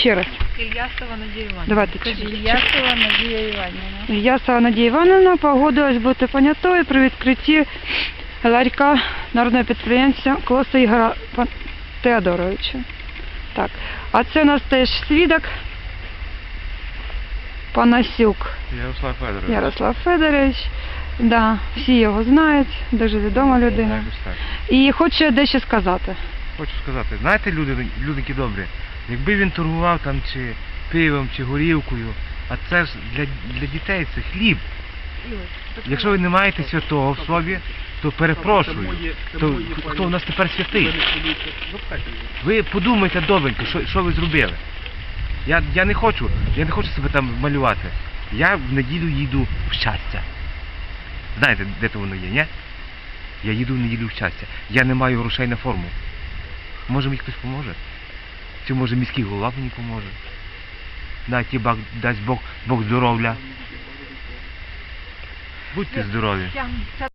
Ще раз. Ільясова Надія Іванівна. Давайте. Ільясова Надія Іванівна. Ільясова Надія Івановна погодилась бути понятою при відкритті ларька народного підприємця Колоса Ігора Пан- Теодоровича. Так. А це у нас теж свідок Панасюк Ярослав Федорович. Ярослав Федорович. Да, всі його знають, дуже відома людина. І хоче дещо сказати. Хочу сказати, знаєте, люди, людики добрі, якби він торгував там чи пивом, чи горілкою, а це ж для, для дітей це хліб. Якщо ви не маєте святого в собі, то перепрошую. То хто у нас тепер святий? Ви подумайте добренько, що, що ви зробили. Я, я не хочу, я не хочу себе там малювати. Я в неділю їду в щастя. Знаєте, де то воно є, ні? Я їду в неділю в щастя. Я не маю грошей на форму. Може мені хтось поможе? Чи може міський голова мені поможе? Дай ті Бог, дасть Бог, Бог здоров'я. Будьте здорові.